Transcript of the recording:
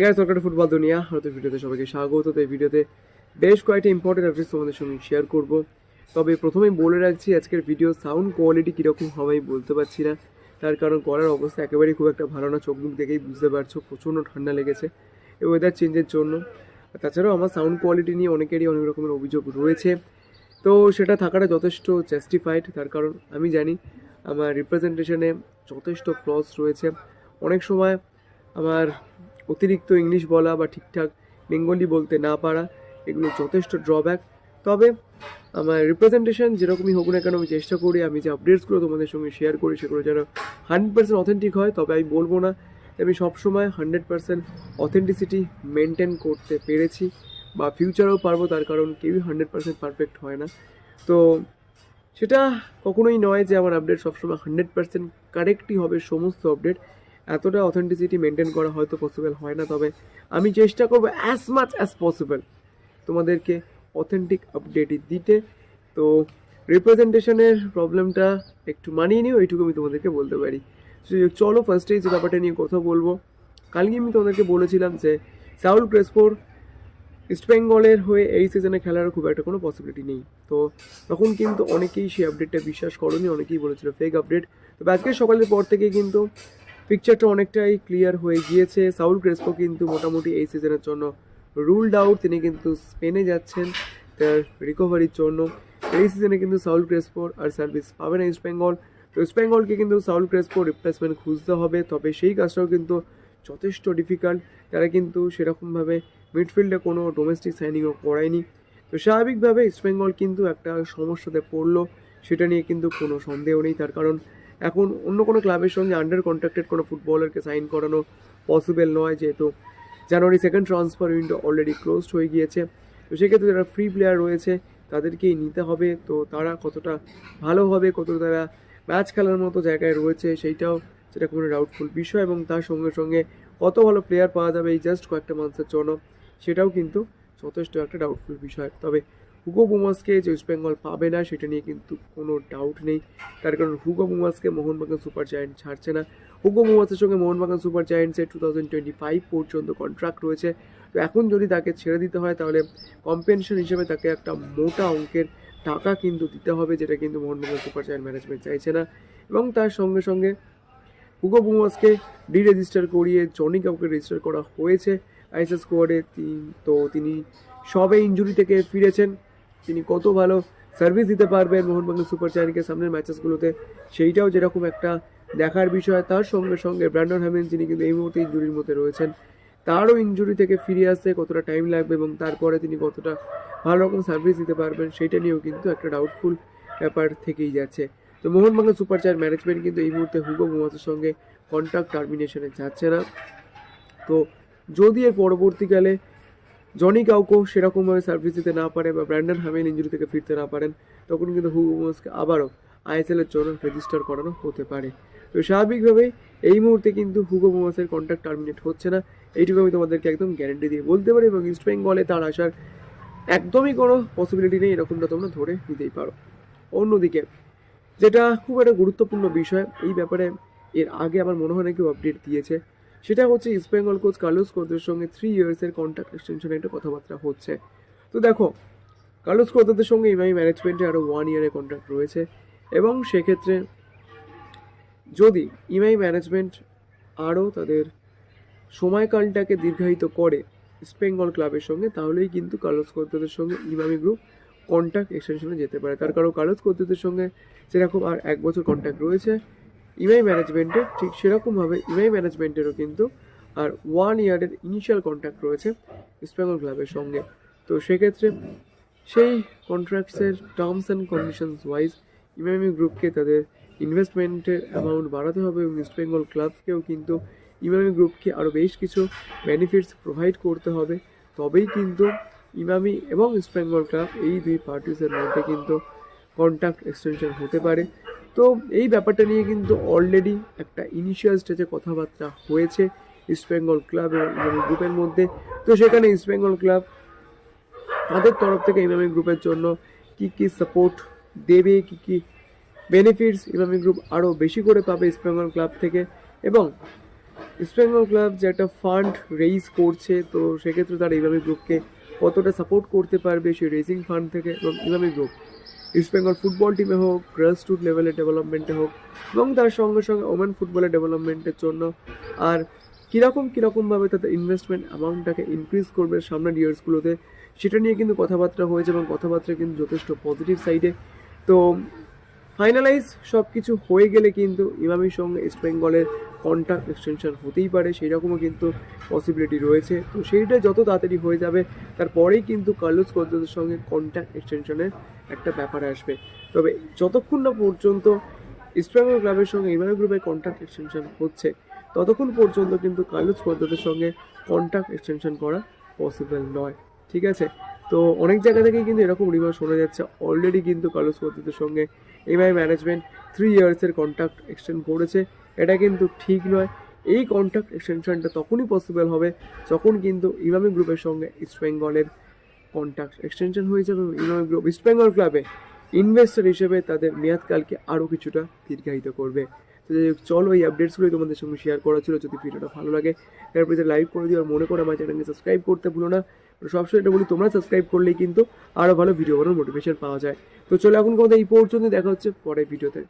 ঠিক সরকারি ফুটবল দুনিয়া হয়তো ভিডিওতে সবাইকে স্বাগত। এই ভিডিওতে বেশ কয়েকটা ইম্পর্টেন্ট আপডেটস তোমাদের সঙ্গে শেয়ার করব। তবে প্রথমেই বলে রাখছি, আজকের ভিডিও সাউন্ড কোয়ালিটি কীরকম হবে আমি বলতে পারছি না। তার কারণ করার অবস্থা একেবারেই খুব একটা ভালো না, চোখ মুখ দেখেই বুঝতে পারছ, প্রচণ্ড ঠান্ডা লেগেছে। এই ওয়েদার চেঞ্জের জন্য। তাছাড়াও আমার সাউন্ড কোয়ালিটি নিয়ে অনেকেরই অনেক রকমের অভিযোগ রয়েছে। তো সেটা থাকাটা যথেষ্ট জাস্টিফাইড তার কারণ আমি জানি আমার রিপ্রেজেন্টেশনে যথেষ্ট ফ্লস রয়েছে। অনেক সময় আমার অতিরিক্ত ইংলিশ বলা বা ঠিকঠাক বেঙ্গলি বলতে না পারা, এগুলো যথেষ্ট ড্রব্যাক তবে আমার রিপ্রেজেন্টেশন যেরকমই হোক না কেন, আমি চেষ্টা করি, আমি যে আপডেটসগুলো তোমাদের সঙ্গে শেয়ার করি, সেগুলো যেন হান্ড্রেড পার্সেন্ট অথেন্টিক হয়, তবে আমি বলব না। আমি সবসময় হান্ড্রেড পার্সেন্ট অথেন্টিসিটি মেনটেন করতে পেরেছি, বা ফিউচারেও পারব, তার কারণ কেউই হান্ড্রেড পার্সেন্ট পারফেক্ট হয় না। তো সেটা কখনোই নয় যে আমার আপডেট সবসময় হান্ড্রেড পার্সেন্ট কারেক্টই হবে, সমস্ত আপডেট এতটা অথেন্টিসিটি মেনটেন করা হয়তো পসিবল হয় না, তবে আমি চেষ্টা করব অ্যাজ মাচ অ্যাজ পসিবল তোমাদেরকে অথেন্টিক আপডেটই দিতে। তো রিপ্রেজেন্টেশনের প্রবলেমটা একটু মানিয়ে নিও, এইটুকু আমি তোমাদেরকে বলতে পারি। চলো ফার্স্টেই যে ব্যাপারটা নিয়ে কথা বলব। কালকে আমি তোমাদেরকে বলেছিলাম যে সাউল ক্রেসপোর ইস্টবেঙ্গলের হয়ে এই সিজনে খেলার খুব একটা কোনো পসিবিলিটি নেই। তো তখন কিন্তু অনেকেই সেই আপডেটটা বিশ্বাস করনি, অনেকেই বলেছিল ফেক আপডেট তবে আজকে সকালের পর থেকে কিন্তু পিকচারটা অনেকটাই ক্লিয়ার হয়ে গিয়েছে। সাউল ক্রেসপো কিন্তু মোটামুটি এই সিজনের জন্য রুলড আউট তিনি কিন্তু স্পেনে যাচ্ছেন তার রিকভারির জন্য। এই সিজনে কিন্তু সাউল ক্রেসপোর আর সার্ভিস পাবে না ইস্ট বেঙ্গল তো ইস্ট বেঙ্গলকে কিন্তু সাউল ক্রেসপোর রিপ্লেসমেন্ট খুঁজতে হবে। তবে সেই কাজটাও কিন্তু যথেষ্ট ডিফিকাল্ট তারা কিন্তু সেরকমভাবে মিডফিল্ডে কোনো ডোমেস্টিক সাইনিংও করায়নি। তো স্বাভাবিকভাবে ইস্টবেঙ্গল কিন্তু একটা সমস্যাতে পড়ল। সেটা নিয়ে কিন্তু কোনো সন্দেহ নেই। তার কারণ এখন অন্য কোনো ক্লাবের সঙ্গে আন্ডার কন্ট্রাক্টেড কোনো ফুটবলারকে সাইন করানো পসিবল নয় যেহেতু January second transfer window already closed হয়ে গিয়েছে। তো সেক্ষেত্রে যারা ফ্রি প্লেয়ার রয়েছে, তাদেরকেই নিতে হবে। তো তারা কতটা ভালো হবে, কতটা তারা ম্যাচ খেলার মতো জায়গায় রয়েছে, সেইটাও সেটা কোনো ডাউটফুল বিষয় এবং তার সঙ্গে সঙ্গে কত ভালো প্লেয়ার পাওয়া যাবে এই জাস্ট কয়েকটা মান্থসের জন্য, সেটাও কিন্তু যথেষ্ট একটা ডাউটফুল বিষয়। তবে হুগো বুমাসকে যে ওয়েস্ট বেঙ্গল পাবে না, সেটা নিয়ে কিন্তু কোনো ডাউট নেই। তার কারণ হুগো বুমাসকে মোহনবাগান সুপার জায়েন্ট ছাড়ছে না। হুগো বুমাসের সঙ্গে মোহনবাগান সুপার জায়েন্টসের টু থাউজেন্ড টোয়েন্টি ফাইভ পর্যন্ত কন্ট্রাক্ট রয়েছে। তো এখন যদি তাকে ছেড়ে দিতে হয়, তাহলে কম্পেনশন হিসেবে তাকে একটা মোটা অঙ্কের টাকা কিন্তু দিতে হবে, যেটা কিন্তু মোহনবাগান সুপার জায়েন্ট ম্যানেজমেন্ট চাইছে না। এবং তার সঙ্গে সঙ্গে হুগো বুমাসকে ডি রেজিস্টার করিয়ে জনি কাউকে রেজিস্টার করা হয়েছে। আইএসএস স্কোয়াডে তো তিনি সবে ইঞ্জুরি থেকে ফিরেছেন। তিনি কত ভালো সার্ভিস দিতে পারবেন মোহনবাগান সুপার জায়ান্টকে সামনের ম্যাচেসগুলোতে সেইটাও যেরকম একটা দেখার বিষয়, তার সঙ্গে সঙ্গে ব্র্যান্ডন হ্যামেন যিনি কিন্তু এই মুহূর্তে ইঞ্জুরির মধ্যে রয়েছেন, তারও ইঞ্জুরি থেকে ফিরে আসতে কতটা টাইম লাগবে এবং তারপরে তিনি কতটা ভালো রকম সার্ভিস দিতে পারবেন সেইটা নিয়েও কিন্তু একটা ডাউটফুল ব্যাপার থেকেই যাচ্ছে। তো মোহনবাগান সুপার চার ম্যানেজমেন্ট কিন্তু এই মুহূর্তে হুগো মোহাসের সঙ্গে কন্ট্রাক্ট টার্মিনেশনে যাচ্ছে না। তো যদি এর পরবর্তীকালে জনি কাউকেও সেরকমভাবে সার্ভিস দিতে না পারে বা ব্র্যান্ডন হামেন ইঞ্জুরি থেকে ফিরতে না পারেন, তখন কিন্তু হুগো মোহাসকে আবারও আইএসএলের জন্য রেজিস্টার করানো হতে পারে। তো স্বাভাবিকভাবেই এই মুহূর্তে কিন্তু হুগো মোহাসের কন্ট্রাক্ট টার্মিনেট হচ্ছে না। এইটুকু আমি তোমাদেরকে একদম গ্যারেন্টি দিয়ে বলতে পারি এবং ইস্ট বেঙ্গলে তার আসার একদমই কোনো পসিবিলিটি নেই, এরকমটা তোমরা ধরে নিতেই পারো। অন্যদিকে, যেটা খুব একটা গুরুত্বপূর্ণ বিষয়, এই ব্যাপারে এর আগে আমার মনে হয় না কেউ আপডেট দিয়েছে। সেটা হচ্ছে ইস্ট বেঙ্গল কোচ কার্লোস কোচের সঙ্গে থ্রি ইয়ার্সের কন্ট্রাক্ট এক্সটেনশনের একটা কথাবার্তা হচ্ছে। তো দেখো কার্লোস কোচদের সঙ্গে ইমাই ম্যানেজমেন্টে আরও ওয়ান ইয়ারের কন্ট্রাক্ট রয়েছে এবং সেক্ষেত্রে যদি ইমাই ম্যানেজমেন্ট আরও তাদের সময়কালটাকে দীর্ঘায়িত করে ইস্ট বেঙ্গল ক্লাবের সঙ্গে, তাহলেই কিন্তু কার্লোস কোচদের সঙ্গে ইমামি গ্রুপ কন্ট্রাক্ট এক্সটেনশনে যেতে পারে। তার কারণ কার্লোস কোচদের সঙ্গে সেরকম আর এক বছর কন্ট্রাক্ট রয়েছে। ইমাই ম্যানেজমেন্টের ঠিক সেরকমভাবে ইমাই ম্যানেজমেন্টেরও কিন্তু, আর ওয়ান ইয়ারের ইনিশিয়াল কন্ট্রাক্ট রয়েছে ইস্টবেঙ্গল ক্লাবের সঙ্গে। তো সেক্ষেত্রে সেই কন্ট্রাক্টসের terms and conditions wise Emami গ্রুপকে তাদের ইনভেস্টমেন্টের অ্যামাউন্ট বাড়াতে হবে এবং ইস্টবেঙ্গল ক্লাবকেও কিন্তু ইমামি গ্রুপকে আরও বেশ কিছু বেনিফিটস প্রোভাইড করতে হবে। তবেই কিন্তু ইমামি এবং ইস্টবেঙ্গল ক্লাব এই দুই পার্টিসের মধ্যে কিন্তু কন্ট্রাক্ট এক্সটেনশন হতে পারে। তো এই ব্যাপারটা নিয়ে কিন্তু অলরেডি একটা ইনিশিয়াল স্টেজে কথাবার্তা হয়েছে ইস্টবেঙ্গল ক্লাব এবং গ্রুপের মধ্যে। তো সেখানে ইস্টবেঙ্গল ক্লাব তাদের তরফ থেকে ইমামি গ্রুপের জন্য কি কি সাপোর্ট দেবে, কি কি বেনিফিটস ইমামি গ্রুপ আরও বেশি করে পাবে ইস্টবেঙ্গল ক্লাব থেকে এবং ইস্ট বেঙ্গল ক্লাব যে একটা ফান্ড রেইজ করছে, তো সেক্ষেত্রে তারা ইমামি গ্রুপকে কতটা সাপোর্ট করতে পারবে সেই রেজিং ফান্ড থেকে এবং ইমামি গ্রুপ ইস্ট বেঙ্গল ফুটবল টিমে হোক গ্রাসরুট লেভেলের ডেভেলপমেন্টে হোক, এবং তার সঙ্গে সঙ্গে ওমেন ফুটবলের ডেভেলপমেন্টের জন্য আর কীরকম, কীরকমভাবে তাদের ইনভেস্টমেন্ট অ্যামাউন্টটাকে ইনক্রিজ করবে সামনের ইয়ার্সগুলোতে সেটা নিয়ে কিন্তু কথাবার্তা হয়েছে এবং কথাবার্তা কিন্তু যথেষ্ট পজিটিভ সাইডে তো ফাইনালাইজ সব কিছু হয়ে গেলে কিন্তু ইমামির সঙ্গে ইস্ট বেঙ্গলের কন্ট্রাক্ট এক্সটেনশন হতেই পারে সেই রকমও কিন্তু পসিবিলিটি রয়েছে। তো সেইটা যত তাড়াতাড়ি হয়ে যাবে, তারপরেই কিন্তু কার্লোস কোদ্রাসের সঙ্গে কন্ট্রাক্ট এক্সটেনশনের একটা ব্যাপার আসবে। তবে যতক্ষণ না পর্যন্ত ইস্ট বেঙ্গল ক্লাবের সঙ্গে ইমামি গ্রুপের কন্ট্রাক্ট এক্সটেনশন হচ্ছে, ততক্ষণ পর্যন্ত কিন্তু কার্লোস কোদ্রাসের সঙ্গে কন্ট্রাক্ট এক্সটেনশন করা পসিবল নয়। ঠিক আছে? তো অনেক জায়গা থেকেই কিন্তু এরকম রিমার শোনা যাচ্ছে। অলরেডি কিন্তু কার্লোস কোদ্রাসের সঙ্গে এমআই ম্যানেজমেন্ট থ্রি ইয়ার্সের কন্ট্রাক্ট এক্সটেন্ড করেছে। এটা কিন্তু ঠিক নয়। এই কন্ট্রাক্ট এক্সটেনশনটা তখনই পসিবল হবে যখন কিন্তু ইমামি গ্রুপের সঙ্গে ইস্ট বেঙ্গলের কন্ট্রাক্ট এক্সটেনশন হয়ে যাবে ইমামি গ্রুপ ইস্ট বেঙ্গল ক্লাবে ইনভেস্টর হিসেবে তাদের মেয়াদকালকে আরও কিছুটা দীর্ঘায়িত করবে। তো যাই হোক, চলো এই আপডেটসগুলোই তোমাদের সঙ্গে শেয়ার করা ছিল। যদি ভিডিওটা ভালো লাগে তারপরে লাইক করে দিও আর মনে করো আমার চ্যানেলকে সাবস্ক্রাইব করতে ভুলো না। সবসময় এটা বলি তোমরা সাবস্ক্রাইব করলেই কিন্তু আরও ভালো ভিডিও বানানোর মোটিভেশন পাওয়া যায়। তো চলো এখন কোথায় এই পর্যন্ত দেখা হচ্ছে পরে ভিডিওতে